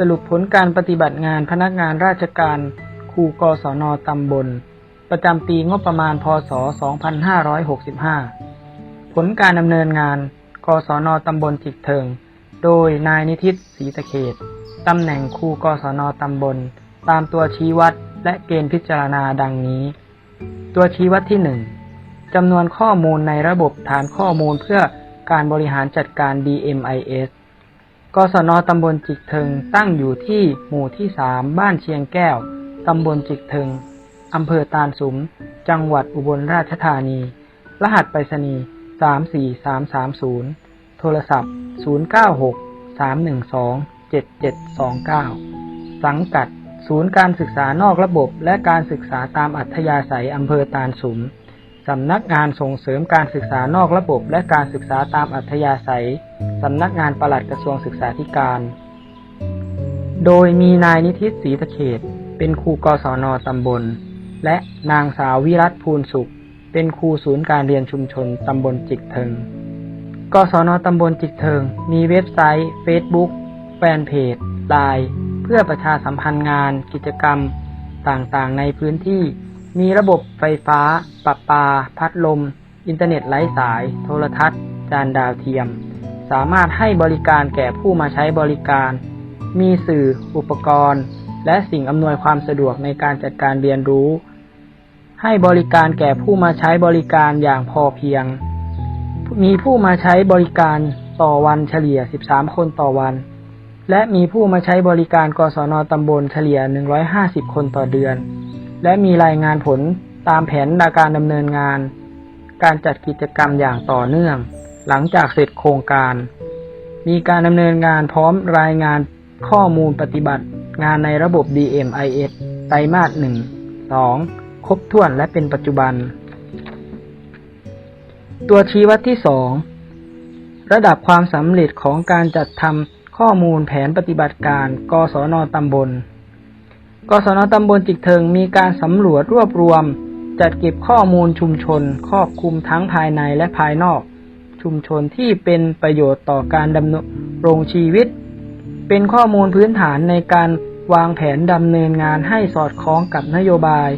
สรุปผลการปฏิบัติงานพนักงานราชการครูกศนตำบล ประจำปีงบประมาณ พศ 2565 ผลการดำเนินงาน กศนตำบลจิกเทิง โดยนายนิทิตศรีตะเขตตำแหน่งครูกศนตำบล ตามตัวชี้วัดและเกณฑ์พิจารณาดังนี้ ตัวชี้วัดที่ 1จำนวนข้อมูลในระบบฐานข้อมูลเพื่อการบริหารจัดการ DMIS กศนตำบลจิกเทิงตั้งอยู่ที่หมู่ที่3บ้านเชียงแก้ว ตำบลจิกเทิงอำเภอตาลสุม จังหวัดอุบลราชธานี รหัสไปรษณีย์34330 โทรศัพท์ 096 312 7729 สังกัด ศูนย์การศึกษานอกระบบและการศึกษาตามอัธยาศัยอำเภอตาลสุม สำนักงานส่งเสริมการศึกษานอกระบบ และการศึกษาตามอัธยาศัย สำนักงานปลัดกระทรวงศึกษาธิการ โดยมีนายนิทิศรีตะเขต เป็นครูกศนตำบล และนางสาววิรัตภูลสุข เป็นครูศูนย์การเรียนชุมชนตำบลจิกเทิง กศนตำบลจิกเทิง มีเว็บไซต์ Facebook แฟนเพจไลน์เพื่อประชาสัมพันธ์งานกิจกรรมต่างๆ ในพื้นที่ มีระบบไฟฟ้า ประปา พัดลม อินเทอร์เน็ตไร้สาย โทรทัศน์ จานดาวเทียม สามารถให้บริการแก่ผู้มาใช้บริการ มีสื่อ อุปกรณ์ และสิ่งอำนวยความสะดวกในการจัดการเรียนรู้ ให้บริการแก่ผู้มาใช้บริการอย่างพอเพียง มีผู้มาใช้บริการต่อวันเฉลี่ย 13 คนต่อวัน และมีผู้มาใช้บริการกศนตำบลเฉลี่ย 150 คนต่อเดือน และมีรายงานผลตามแผนการดำเนินงาน การจัดกิจกรรมอย่างต่อเนื่อง หลังจากเสร็จโครงการ มีการดำเนินงานพร้อมรายงานข้อมูลปฏิบัติงานในระบบ DMIS ไตรมาส 1 2 ครบถ้วนและเป็นปัจจุบัน ตัวชี้วัดที่ 2 ระดับความสำเร็จของการจัดทำข้อมูลแผนปฏิบัติการกศนตำบล กศนตำบลจิกเทิงมีการสำรวจรวบรวม จัดเก็บข้อมูลชุมชน ครอบคลุมทั้งภายในและภายนอก ชุมชนที่เป็นประโยชน์ต่อการดำรงชีวิต เป็นข้อมูลพื้นฐานในการวางแผนดำเนินงานให้สอดคล้องกับนโยบาย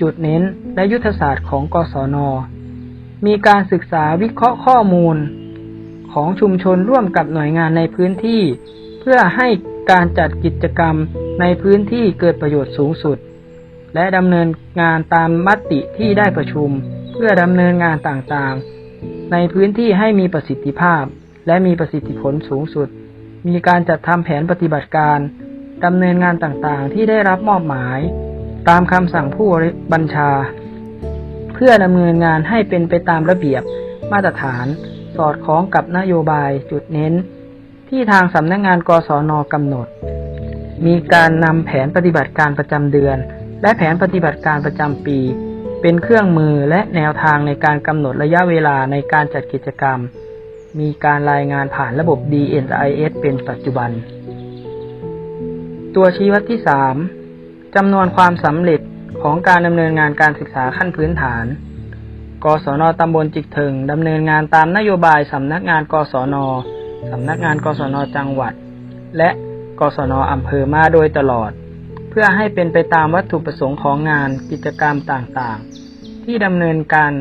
จุดเน้น และยุทธศาสตร์ของกศน มีการศึกษาวิเคราะห์ข้อมูล ของชุมชนร่วมกับหน่วยงานในพื้นที่ เพื่อให้การจัดกิจกรรม ในพื้นที่เกิดประโยชน์สูงสุด และดำเนินงานตามมติที่ได้ประชุม เพื่อดำเนินงานต่างๆ ในพื้นที่ให้มีประสิทธิภาพ และมีประสิทธิผลสูงสุด มีการจัดทำแผนปฏิบัติการดำเนินงานต่างๆ ที่ได้รับมอบหมาย ตามคำสั่งผู้บัญชา เพื่อดำเนินงานให้เป็นไปตามระเบียบมาตรฐาน สอดคล้องกับนโยบายจุดเน้น ที่ทางสำนักงานกศนกำหนด มีการนำแผนปฏิบัติการประจำเดือน และแผนปฏิบัติการประจำปี เป็นเครื่องมือและแนวทางในการกำหนดระยะเวลาในการจัดกิจกรรม มีการรายงานผ่านระบบ DNIS เป็นปัจจุบัน ตัวชี้วัดที่ 3จำนวนความสำเร็จของการดำเนินงานการศึกษาขั้นพื้นฐาน กศนตำบลจิกเทิงดำเนินงานตามนโยบายสำนักงานกศนสำนักงานกศนจังหวัด และ กศนอำเภอมาโดยตลอด เพื่อให้เป็นไปตามวัตถุประสงค์ของงานกิจกรรมต่างๆ ที่ดำเนินการ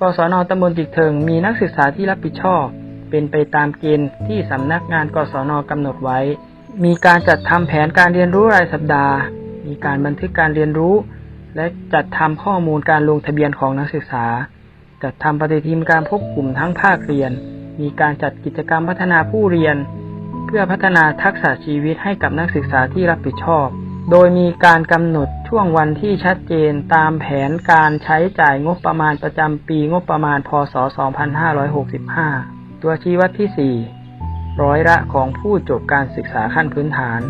กศนตำบลจิกเทิงมีนักศึกษาที่รับผิดชอบ เป็นไปตามเกณฑ์ที่สำนักงานกศนกำหนดไว้ มีการจัดทำแผนการเรียนรู้รายสัปดาห์ มีการบันทึกการเรียนรู้ และจัดทำข้อมูลการลงทะเบียนของนักศึกษา จัดทำปฏิทินการพบกลุ่มทั้งภาคเรียน มีการจัดกิจกรรมพัฒนาผู้เรียน เพื่อพัฒนาทักษะชีวิตให้กับนักศึกษาที่รับผิดชอบ โดยมีการกำหนดช่วงวันที่ชัดเจนตามแผนการใช้จ่ายงบประมาณประจำปีงบประมาณ พศ 2565 ตัวชี้วัดที่ 4 ร้อยละของผู้จบการศึกษาขั้นพื้นฐาน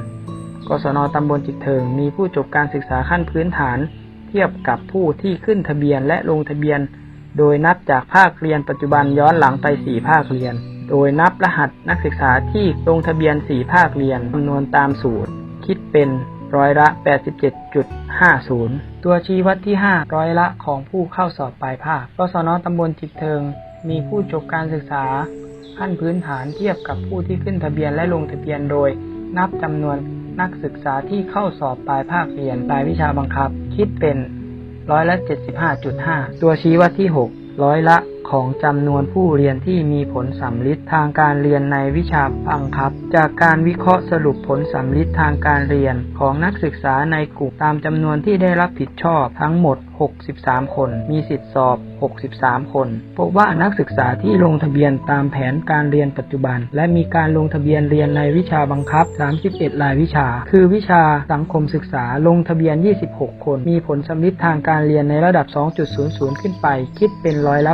กศนตำบลจิกเทิงมีผู้จบการศึกษาขั้นพื้นฐาน เทียบกับผู้ที่ขึ้นทะเบียนและลงทะเบียน โดยนับจากภาคเรียนปัจจุบันย้อนหลังไป 4 ภาคเรียน โดยนับรหัสนักศึกษาที่ลงทะเบียน 4 ภาคเรียนคำนวณตามสูตร คิดเป็นร้อยละ 87.50 ตัวชี้วัดที่ 5 ร้อยละของผู้เข้าสอบปลายภาคกศนตำบลจิกเทิง มีผู้จบการศึกษาขั้นพื้นฐานเทียบกับผู้ที่ขึ้นทะเบียนและลงทะเบียนโดย นับจำนวนนักศึกษาที่เข้าสอบปลายภาคเรียนรายวิชาบังคับ คิดเป็นร้อยละ 75.5 ตัวชี้วัดที่ 6 ร้อยละ ของจำนวนผู้เรียนที่มีผลสำลิดทางการเรียนในวิชาบังคับ จากการวิเคราะห์สรุปผลสำลิดทางการเรียนของนักศึกษาในกลุ่มตามจำนวนที่ได้รับผิดชอบทั้งหมด 63 คน มีสิทธิสอบ 63 คน พบว่านักศึกษาที่ลงทะเบียนตามแผนการเรียนปัจจุบัน และมีการลงทะเบียนเรียนในวิชาบังคับ 31 รายวิชา คือวิชาสังคมศึกษาลงทะเบียน 26 คน มีผลสำลิดทางการเรียนในระดับ 2.00 ขึ้นไป คิดเป็นร้อยละ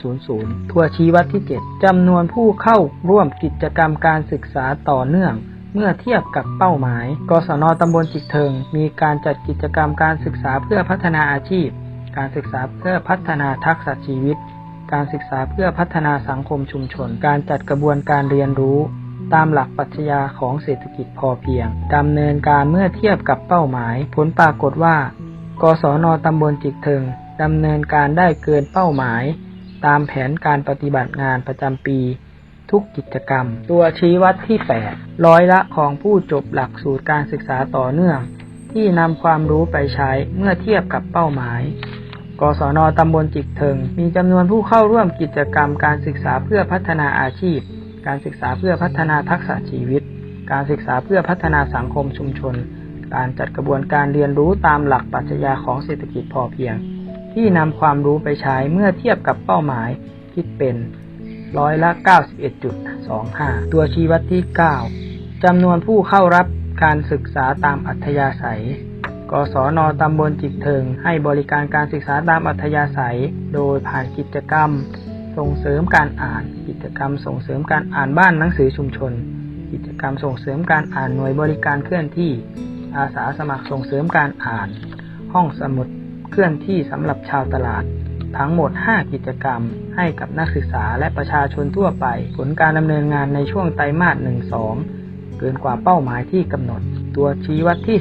80.00 ทัวชี้วัดที่ 7จำนวนผู้เข้าร่วมกิจกรรมการศึกษาต่อเนื่อง เมื่อเทียบกับเป้าหมาย กศนตำบลจิกเทิง มีการจัดกิจกรรมการศึกษาเพื่อพัฒนาอาชีพ การศึกษาเพื่อพัฒนาทักษะชีวิต การศึกษาเพื่อพัฒนาสังคมชุมชน การจัดกระบวนการเรียนรู้ ตามหลักปรัชญาของเศรษฐกิจพอเพียงดำเนินการเมื่อเทียบกับเป้าหมาย ผลปรากฏว่า กศนตำบลจิกเทิงดำเนินการได้เกินเป้าหมาย ตามแผนการปฏิบัติงานประจำปี ทุกกิจกรรม ตัวชี้วัดที่ 8 ร้อยละของผู้จบหลักสูตรการศึกษาต่อเนื่อง ที่นำความรู้ไปใช้เมื่อเทียบกับเป้าหมาย กศนตำบลจิกเทิง มีจำนวนผู้เข้าร่วมกิจกรรมการศึกษาเพื่อพัฒนาอาชีพ การศึกษาเพื่อพัฒนาทักษะชีวิต การศึกษาเพื่อพัฒนาสังคมชุมชน การจัดกระบวนการเรียนรู้ตามหลักปรัชญาของเศรษฐกิจพอเพียง ที่นำความรู้ไปใช้เมื่อเทียบกับเป้าหมาย คิดเป็น ร้อยละ 91.25 ตัวชี้วัดที่ 9จำนวนผู้เข้ารับการศึกษาตามอัธยาศัย กศนตำบลจิกเทิง ให้บริการการศึกษาตามอัธยาศัย โดยผ่านกิจกรรม ส่งเสริมการอ่าน กิจกรรมส่งเสริมการอ่านบ้านหนังสือชุมชน กิจกรรมส่งเสริมการอ่านหน่วยบริการเคลื่อนที่ อาสาสมัครส่งเสริมการอ่าน ห้องสมุดเคลื่อนที่สำหรับชาวตลาด ทั้งหมด 5 กิจกรรม ให้กับนักศึกษาและประชาชนทั่วไป ผลการดำเนินงานในช่วงไตรมาส 1-2 เกินกว่าเป้าหมายที่กำหนด ตัวชี้วัดที่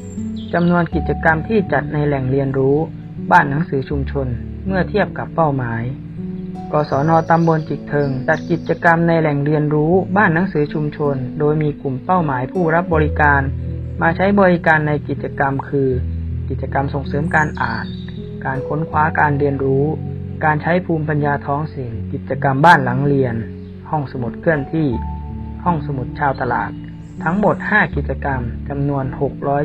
10จำนวนกิจกรรมที่จัดในแหล่งเรียนรู้ บ้านหนังสือชุมชน เมื่อเทียบกับเป้าหมาย กศนตำบลจิกเทิง จัดกิจกรรมในแหล่งเรียนรู้ บ้านหนังสือชุมชน โดยมีกลุ่มเป้าหมายผู้รับบริการ มาใช้บริการในกิจกรรมคือ กิจกรรมส่งเสริมการอ่าน การค้นคว้าการเรียนรู้ การใช้ภูมิปัญญาท้องถิ่นกิจกรรมบ้านหลังเรียน ห้องสมุดเคลื่อนที่ ห้องสมุดชาวตลาด ทั้งหมด 5 กิจกรรมจำนวน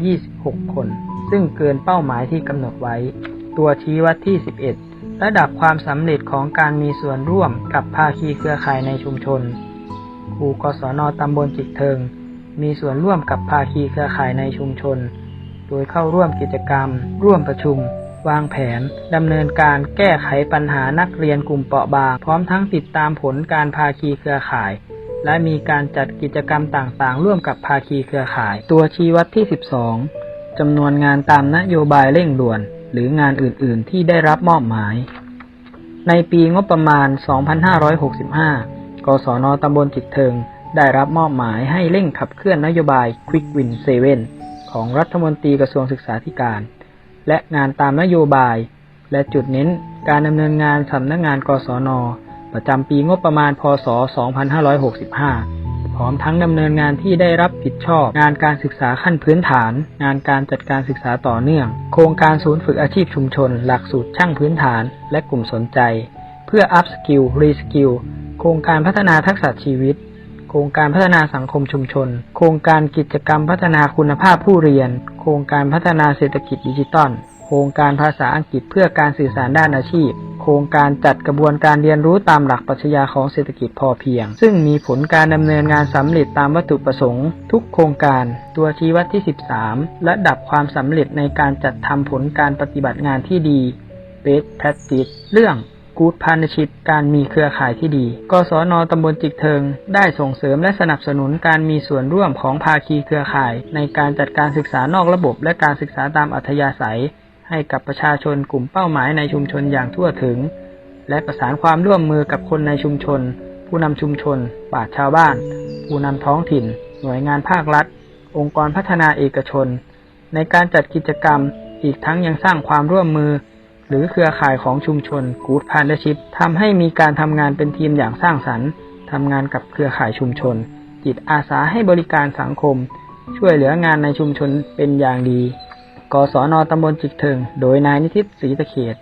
626 คน ซึ่งเกินเป้าหมายที่กำหนดไว้ ตัวชี้วัดที่ 11 ระดับความสำเร็จของการมีส่วนร่วมกับภาคีเครือข่ายในชุมชนครูกศนตำบลจิกเทิง มีส่วนร่วมกับภาคีเครือข่ายในชุมชน โดยเข้าร่วมกิจกรรม ร่วมประชุม วางแผนดำเนินการแก้ไขปัญหานักเรียนกลุ่มเปราะบาง พร้อมทั้งติดตามผลการภาคีเครือข่าย และมีการจัดกิจกรรมต่างๆ ร่วมกับภาคีเครือข่าย ตัวชี้วัดที่ 12จำนวนงานตามนโยบายเร่งด่วน หรืองานอื่น ๆ ที่ได้รับมอบหมาย ในปีงบประมาณ 2565 กศนตำบลจิตเทิง ได้รับมอบหมายให้เร่งขับเคลื่อนนโยบาย Quick Win 7ของรัฐมนตรีกระทรวงศึกษาธิการ และงานตามนโยบาย และจุดเน้นการดำเนินงานสำนักงานกศน ประจำปีงบประมาณพศ 2565 พร้อมทั้งดำเนินงานที่ได้รับผิดชอบ งานการศึกษาขั้นพื้นฐาน งานการจัดการศึกษาต่อเนื่อง โครงการศูนย์ฝึกอาชีพชุมชน หลักสูตรช่างพื้นฐาน และกลุ่มสนใจ เพื่อ up skill re skill โครงการพัฒนาทักษะชีวิตโครงการพัฒนาสังคมชุมชน โครงการกิจกรรมพัฒนาคุณภาพผู้เรียนโครงการพัฒนาเศรษฐกิจดิจิตอล โครงการภาษาอังกฤษเพื่อการสื่อสารด้านอาชีพ โครงการจัดกระบวนการเรียนรู้ตามหลักปรัชญาของเศรษฐกิจพอเพียง ซึ่งมีผลการดำเนินงานสำเร็จตามวัตถุประสงค์ ทุกโครงการ ตัวชี้วัดที่ 13 ระดับความสำเร็จในการจัดทำผลการปฏิบัติงานที่ดี Best Practice เรื่อง Good Partnership การมีเครือข่ายที่ดีกศนตำบลจิกเทิง ได้ส่งเสริมและสนับสนุนการมีส่วนร่วมของภาคีเครือข่าย ในการจัดการศึกษานอกระบบ และการศึกษาตามอัธยาศัย ให้กับประชาชนกลุ่มเป้าหมายในชุมชนอย่างทั่วถึง และประสานความร่วมมือกับคนในชุมชน ผู้นำชุมชนปราชาวบ้าน ผู้นำท้องถิ่น หน่วยงานภาครัฐ องค์กรพัฒนาเอกชน ในการจัดกิจกรรม อีกทั้งยังสร้างความร่วมมือ หรือเครือข่ายของชุมชน Good Partnership ทำให้มีการทำงานเป็นทีมอย่างสร้างสรรค์ทำงานกับเครือข่ายชุมชน จิตอาสาให้บริการสังคม ช่วยเหลืองานในชุมชนเป็นอย่างดี กศนตำบลจิกเทิง โดยนายนิติศรีตะเขต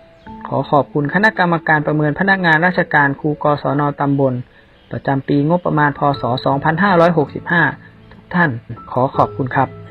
ขอขอบคุณคณะกรรมการประเมินพนักงานราชการครูกศนตำบล ประจำปีงบประมาณพศ 2565 ทุกท่านขอขอบคุณครับ